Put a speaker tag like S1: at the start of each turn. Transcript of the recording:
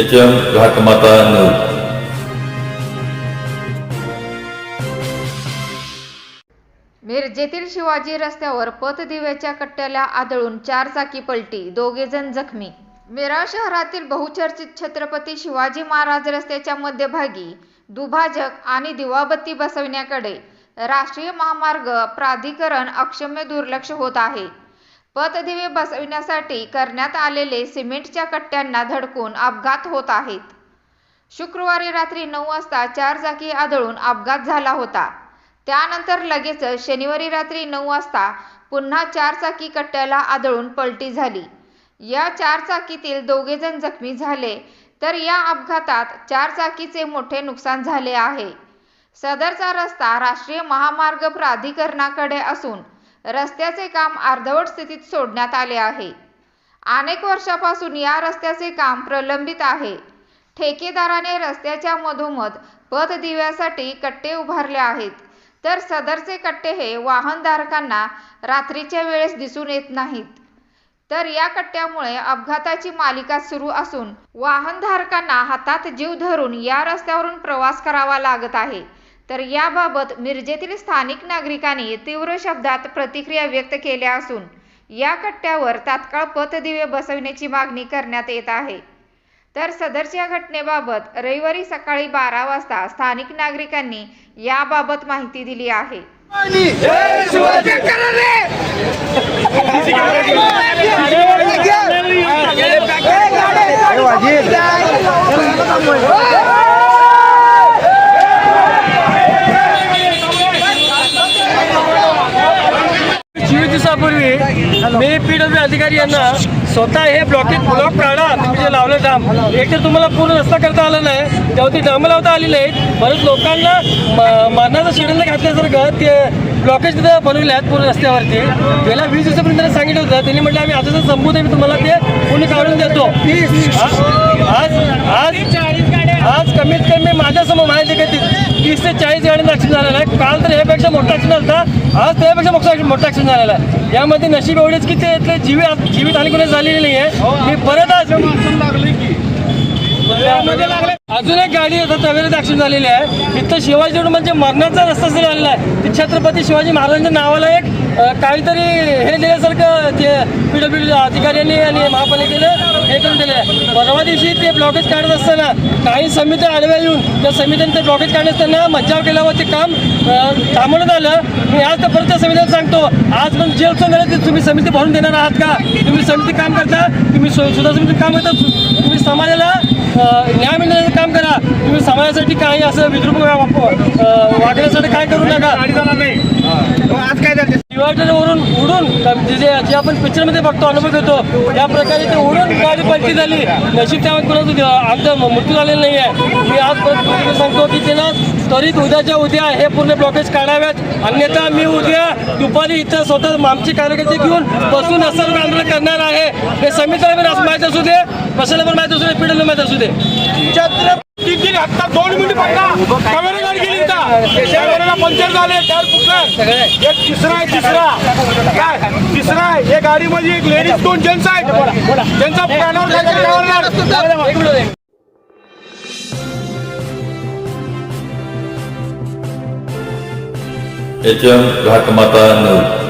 S1: H M Ghatmata news
S2: मिरजेतील शिवाजी रस्त्यावर पथदिव्याच्या कट्ट्याला आदळून चार चाकी पलटी दोघे जण जखमी. मिरा शहरातील बहुचर्चित छत्रपती शिवाजी महाराज रस्त्याच्या मध्यभागी दुभाजक आणि दिवाबत्ती बसविण्याकडे राष्ट्रीय महामार्ग प्राधिकरण अक्षम्य दुर्लक्ष होत आहे. पतदिवे बसविण्यासाठी करण्यात आलेले सिमेंटच्या कट्ट्यांना धडकून अपघात होत आहेत. शुक्रवारी रात्री नऊ वाजता चार चाकी आदळून अपघात झाला होता. त्यानंतर लगेच शनिवारी रात्री नऊ वाजता पुन्हा चार चाकी कट्ट्याला आदळून पलटी झाली. या चार चाकीतील दोघे जण जखमी झाले तर या अपघातात चार चाकीचे मोठे नुकसान झाले आहे. सदरचा रस्ता राष्ट्रीय महामार्ग प्राधिकरणाकडे असून रस्त्याचे काम अर्धवट स्थितीत सोडण्यात आले आहे. अनेक वर्षापासून या रस्त्याचे काम प्रलंबित आहे. ठेकेदाराने रस्त्याच्या मधोमध पथदिव्यासाठी कट्टे उभारले आहेत. तर सदरचे कट्टे हे वाहनधारकांना रात्रीच्या वेळेस दिसून येत नाहीत. तर या कट्ट्यामुळे अपघाताची मालिका सुरू असून वाहनधारकांना हातात जीव धरून या रस्त्यावरून प्रवास करावा लागत आहे. तर याबाबत मिरजेतील स्थानिक नागरिकांनी तीव्र शब्दात प्रतिक्रिया व्यक्त केल्या असून या कट्ट्यावर तात्काळ पथदिवे बसविण्याची मागणी करण्यात येत आहे. तर सदरच्या घटनेबाबत रविवारी सकाळी बारा वाजता स्थानिक नागरिकांनी याबाबत माहिती दिली आहे.
S3: दिवसापूर्वी मी पी डब्ल्यू अधिकारी यांना स्वतः हे ब्लॉकेज ब्लॉक काढा तुम्ही जे लावलं डाम एक तर तुम्हाला पूर्ण रस्ता करता आला नाही तेव्हा ती डामं लावता आली नाहीत. परत लोकांना मरणाचं शेड्यूल घातल्यासारखं ते ब्लॉकेज तिथं बनवले आहेत पूर्ण रस्त्यावरती. गेल्या वीस दिवसापर्यंत त्यांनी सांगितलं होतं. त्यांनी म्हटलं आम्ही आता संपू मी तुम्हाला ते पूर्ण काढून देतो. आज आज आज कमीत कमी माझ्यासमोर माहिती का तीस ते चाळीस गाड्यांचा ॲक्सिडेंट झालेला आहे काल तर यापेक्षा मोठा ॲक्सिडेंट झाला. आज त्यापेक्षा मोठा मोठा ॲक्सिडेंट झालेला आहे. यामध्ये नशीब एवढेच की ते इथले जीवित जीवित हानी कोणी झालेली नाही आहे मी परत आज अजून एक गाडी आता तवेरीत ॲक्सिडेंट झालेली आहे. इथं शिवाजी रोड म्हणजे मरणाचा रस्ता जरी आलेला आहे ती छत्रपती शिवाजी महाराजांच्या नावाला एक काहीतरी हे दिल्यासारखं ते पी डब्ल्यू अधिकाऱ्यांनी आणि महापालिकेनं हे करून दिलं आहे. परवा दिवशी ते ब्लॉकेज काढत असताना काही समित्या आडव्या येऊन त्या समित्यांनी ते ब्लॉकेज काढत असताना मज्जाव केल्यावर ते काम थांबवण्यात आलं. मी आज तर परत त्या समित्याला सांगतो आज पण जेल ते तुम्ही समिती भरून देणार आहात का? तुम्ही समिती काम करता तुम्ही सुद्धा समिती काम करता तुम्ही समाजाला न्याय मिळण्याचं काम करा. तुम्ही समाजासाठी काही असं विद्रुप वागण्यासाठी काय करू नका. आज डिवायडरवरून उडून जे जे जे आपण पिक्चरमध्ये बघतो अनुभव घेतो त्या प्रकारे ते उडून गाडी पलटी झाली. नशीब त्यामध्ये कोणाचं आमचा मृत्यू झालेला नाही आहे मी आज परत सांगतो की त्यांना त्वरित उद्याच्या उद्या हे पूर्ण ब्लॉकेज काढाव्यात. अन्यथा मी उद्या दुपारी इथं स्वतः आमचे कार्यकर्ते घेऊन बसून असं आंदोलन करणार आहे. हे समितीला पण माहीत असू दे कशाला पण माहीत असू दे पीडब्ल्यू माहीत असू दे.
S4: तीन दोन मिनिट पडला. कॅमेरा गाडी गेली का कॅमेराला पंक्चर झाले फुटलं. एक तिसरा आहे तिसरा. काय? तिसरा आहे. या गाडीमध्ये एक लेडीज दोन जेंट्स आहेत. त्यांचा प्राणावर
S1: एच एम घाटमाता न्यूज